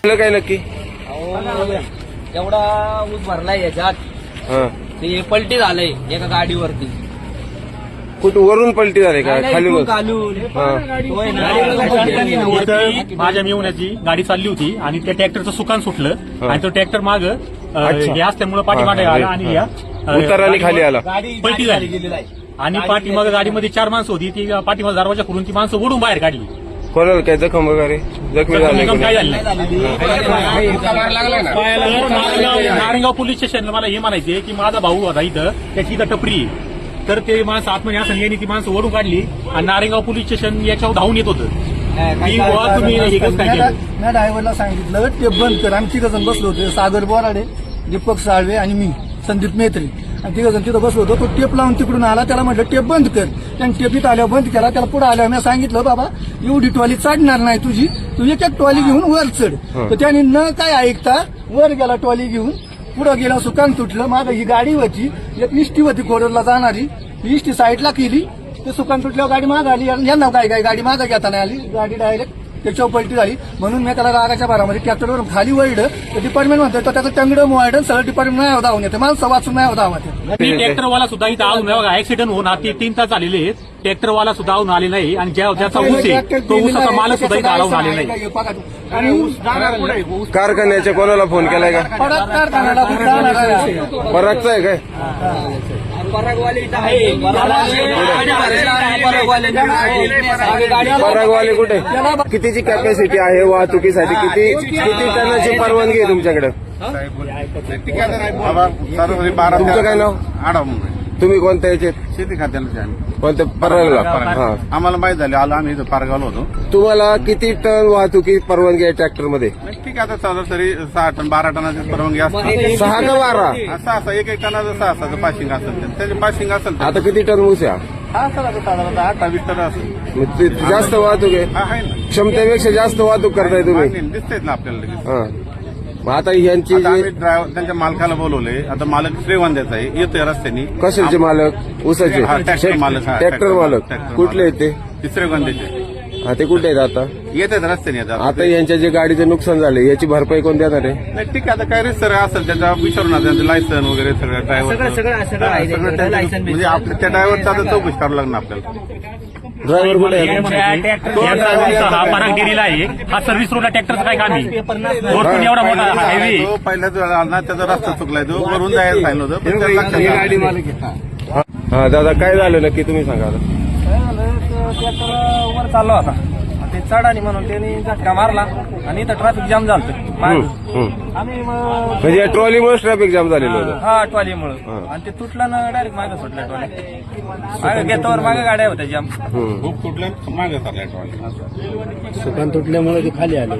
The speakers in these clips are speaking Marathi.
आपलं काय नक्की एवढा ऊस भरलाय याच्यात हा ते पलटी झालंय एका गाडीवरती कुठं वरून पलटी झाली का खाली घालून. हा. होय ना. इथं माझ्या मिळवण्याची गाडी चालली होती आणि त्या ट्रॅक्टरचं सुकान सुटलं हा. आणि तो ट्रॅक्टर माग अच्छा. हे असल्यामुळे पाठीमागे हा, हा, आला हा. आणि या अ, उताराने खाली आला गाडी पलटी झाली. गेलेली आहे. आणि पाठीमाग गाडीमध्ये चार माणसं होती ती पाठीमाग दरवाजा करून ती माणसं ओढून बाहेर काढली कोणाला काय जखम वगैरे जखमी झाले काय नारायणगाव नारायणगाव पोलीस स्टेशनला मला हे म्हणायचे की माझा भाऊ होता इथं त्याची इथं टपरी आहे. तर ते माणसं आतमध्ये असं यांनी ती माणसं ओढून काढली आणि नारायणगाव पोलीस स्टेशन याच्यावर धावून येत होतं. की बुवा तुम्ही कसं काय केलं? मी ड्रायव्हरला सांगितलं ते बंद कर. आम्ही तिघ जण बसलो होतो. सागर बोराडे दीपक साळवे आणि मी संदीप मेत्री. आणि तिघ जण तिथं बसलो होतो. तो टेप लावून तिकडून आला. त्याला म्हटलं टेप बंद कर. त्याने टेप इथं आल्यावर बंद केला. त्याला पुढे आल्यावर मी सांगितलं बाबा एवढी टॉली चढणार नाही तुझी. तू एक एक टॉली घेऊन वर चढ. तर त्याने न काय ऐकता वर गेला टॉली घेऊन. पुढं गेला सुकान तुटलं. मागं ही गाडी होती. एक इष्टी होती कोरडला जाणारी. इष्टी साईडला केली. ते सुकान तुटल्यावर गाडी माग आली. यांना काय काय गाडी मागं घेता नाही आली? गाडी डायरेक्ट त्याच्यावर पलटी झाली. म्हणून मी त्याला रागाच्या भारामध्ये ट्रॅक्टरवरून खाली वळलं तर डिपार्टमेंट म्हणतं तर त्याचं टंगडं मोवायडं सगळं डिपार्टमेंट नाही धावून येते. माणसं वाचून नाही धावत मी ट्रॅक्टरवाला सुद्धा इथं आऊन बघा. ऍक्सिडेंट होऊन आता तीन तास झालेले आहेत. ट्रॅक्टरवाला सुद्धा आऊन आले नाही. आणि ज्या ज्याचा ऊस आहे तो ऊसाचा मालक सुद्धा इथं आऊन आले नाही. आणि ऊस. कारखान्याच्या कोणाला फोन केलाय का? पडत कारखान्याला आहे. काय? परागवाले इथं आहे. परागवाले गाडी परागवाले कुठे? कितीची कॅपॅसिटी आहे वाहतुकीसाठी किती किती टनाची परवानगी आहे तुमच्याकडे? तुमचं काय नाव? आडा म्हणून तुम्ही कोणत्या याचे शेती खात्याला कोणत्या परवानला हा. आम्हाला माहीत झाले आलो आम्ही इथं पारगावलो होतो. तुम्हाला किती टन वाहतुकी परवानगी आहे ट्रॅक्टरमध्ये? ठीक आहे आता सरासरी सहा टन बारा टनाची परवानगी असते. सहा का बारा? सहा सहा एक एक टनाचं सहा सहाचं पाशिंग असेल ते. त्याचे पाशिंग असेल तर. आता किती टन ऊस आहे? हा? हा सर आता साधारणतः आठ वीस टन असेल. मग ते जास्त वाहतूक आहे. हा आहे ना. क्षमतेपेक्षा जास्त वाहतूक करताय तुम्ही. दिसतेच ना आपल्याला लगेच. हा. मग आता ह्यांची आता आम्ही जे ड्रायव्हर त्यांच्या मालकाला बोलवले आता मालक श्रीवंद्याचा आहे. येतोय रस्त्यानी. कशाचे मालक? ऊसाचे? हा, ट्रॅक्टर मालक, हा, ट्रॅक्टर ट्रॅक्टर मालक. कुठले आहेत ते तिसरे गंधेचे हा ते कुठे आहेत आता? येतात रस्त्याने आता. आता यांच्या जे गाडीचं नुकसान झाले याची भरपाई कोण देणार आहे? नाही ठीक आहे आता काय रिसर असेल त्याच्या विचारून त्यांचं लायसन वगैरे सगळं ड्रायव्हर सगळं- सगळं- सगळं आहे त्याच्याकडे, लायसन म्हणजे आपल्या त्या ड्रायव्हरचा आता चौकशी करावं लागणार आपल्याला. ड्रायव्हर यांचा हा पराग आहे. हा सर्व्हिस रोडला ट्रॅक्टरचं काय काम आहे? वरतून एवढा मोठा हायवे त्याचा रस्ता चुकलाय. तो वरून जायला सांगितलं होतं पण त्याला लक्षात आलं. हा दादा काय झालं नक्की? तुम्ही सांगा आता. काय झालं तर ट्रॅक्टर वर चालला होता. ते चढाली म्हणून त्यांनी झटका मारला आणि इथं ट्रॅफिक जाम झालं. आम्ही मग म्हणजे ट्रॉलीमुळे ट्रॅफिक जाम झालेलं होतं. हा ट्रॉलीमुळं. आणि ते तुटलं ना डायरेक्ट मागे सुटलं ट्रॉली. मागे घेतोवर मागे गाड्या होत्या जाम हम्म. खूप कुठल्या मागे चाललाय ट्रॉली. सुकान तुटल्यामुळे ते खाली आले.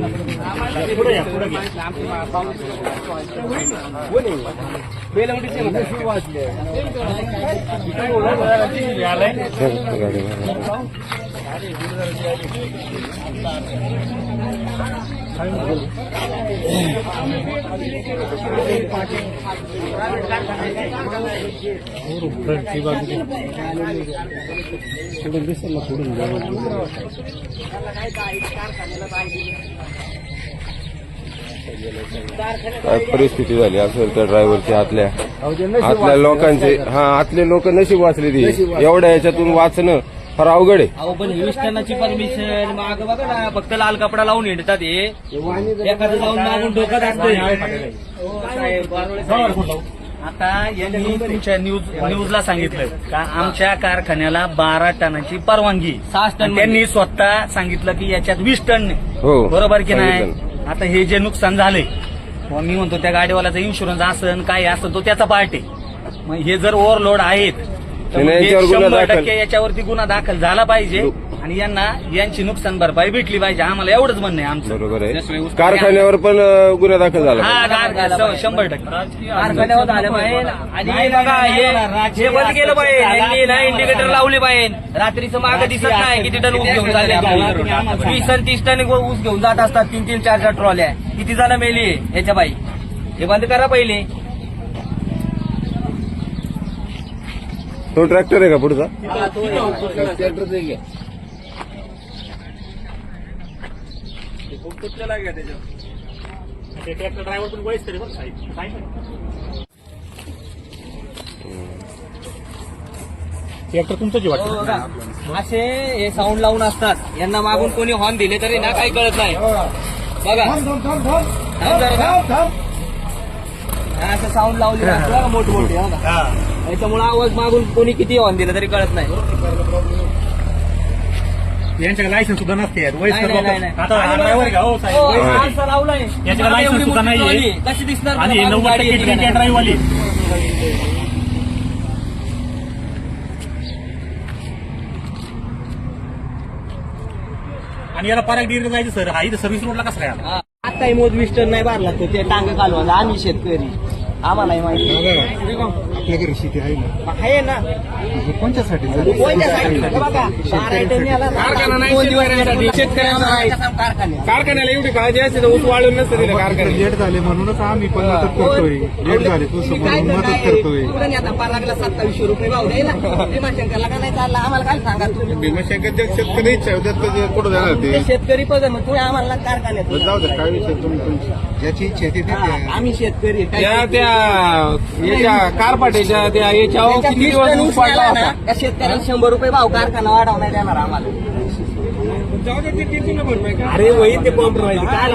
काय परिस्थिती झाली असेल त्या ड्रायव्हरची आतल्या आतल्या लोकांचे हा आतले लोक नशीब वाचले ती. एवढ्या याच्यातून वाचणं फार अवघड आहे. अहो पण परमिशन माग बघा ना फक्त लाल कपडा लावून हिंडतात हे. एखादं जाऊन मागून हो. आता यांनी तुमच्या न्यूज न्यूजला सांगितलं का आमच्या कारखान्याला बारा टनाची परवानगी. आणि त्यांनी स्वतः सांगितलं की याच्यात वीस टन हो बरोबर की नाही? सांगितलं. आता हे जे नुकसान झालंय मग मी म्हणतो त्या गाडीवाल्याचा इन्शुरन्स असन काय असन तो त्याचा पार्ट आहे. मग हे जर ओव्हरलोड आहेत याच्यावर गुन्हा शंभर दाखल- टक्के याच्यावरती गुन्हा दाखल झाला पाहिजे आणि यांना यांची नुकसान भरपाई भेटली पाहिजे. आम्हाला एवढंच म्हणणं आहे आमचं. बरोबर आहे. कारखान्यावर पण अं, गुन्हा दाखल झाला हा शंभर टक्के. कारखान्यावर झालं पाहिजे. आणि बघा हे हे बंद केलं पाहिजे. यांनी ना इंडिकेटर लावले पाहिजे. रात्रीचं मागं दिसत नाही किती टन ऊस घेऊन चालले आपल्याला. वीस आणि तीस टन ऊस घेऊन जात असतात. तीन तीन चार चार ट्रॉल्या. किती जण मेली याच्या बाई. हे बंद करा पहिले. तो ट्रॅक्टर आहे का पुढचा? ते ट्रॅक्टर ड्रायव्हर पण वयस्कर आहे बरं साहेब साहेब ट्रॅक्टर तुमचं जे हो. असे हे साऊंड लावून असतात. यांना मागून कोणी हॉर्न दिले तरी ना काही कळत नाही. बघा. थांब जरा. थांब. हा, असं साऊंड लावले मोठमोठे का त्याच्यामुळे आवाज मागून कोणी किती हॉर्न दिलं तरी कळत नाही. यांच्याकडे लायसन्स सुद्धा नसते नाही, वयस्कर नाही, नाही, लोक नाही. आता हा का? हो साहेब. असं लावलाय याच्याकडे मला लायसन्स एवढी सुद्धा मोठी नाहीये. ट्रॉली, कशी दिसणार आणि मला नव्वद गाडी टक्के येते का ड्रिंक नाही? अँड ड्राईव्ह वाली आणि याला पराग डिग्री जायचं सर हा इथं सर्व्हिस रोडला कसं काय आला? हा. आता मोज विस्टर नाही भरला तो. ते टांग कालवा आम्ही शेतकरी. आम्हालाही माहिती आपल्याकडे शेती आहे ना. आहे ना. कोणत्यासाठी कोणत्यासाठी? हे बघा, बारा item याला ना. दोन दिवस शेतकऱ्यांचा कारखान्यात. कारखान्याला एवढी काळजी असते तर ऊस वाळून नसतं दिलं कारखान्यात लेट झाले म्हणूनच आम्ही पण मदत. करतोय. लेट झाले तू तुम्ही काय समोर मदत करताय? करतोय. कुठं नाही आता पालागला सत्तावीसशे रुपये भाव द्यायला. भीमाशंकरला का नाही चालला? आम्हाला काय सांगा तुम्ही? भीमाशंकर शेतकरी इच्छा कुठं जाणार ते? ते शेतकरी पद मग तुम्ही आम्हाला कारखान्यात जाऊ दे काय विषय तुम्ही तुमची. ज्याची इच्छा आहे ती हा. आम्ही शेतकरी काय त्या त्या याच्या कारपाट्याच्या त्या याच्यावर त्याच्यात किती वीस दिवस टन ऊस ऊस पडला गेला ना, होता? त्या शेतकऱ्याला शंभर रुपये भाव कारखाना वाढवण्यात येणार आम्हाला. जाऊ दे ते किती नंबर अरे वही ते कॉम्प्रोमाइज काय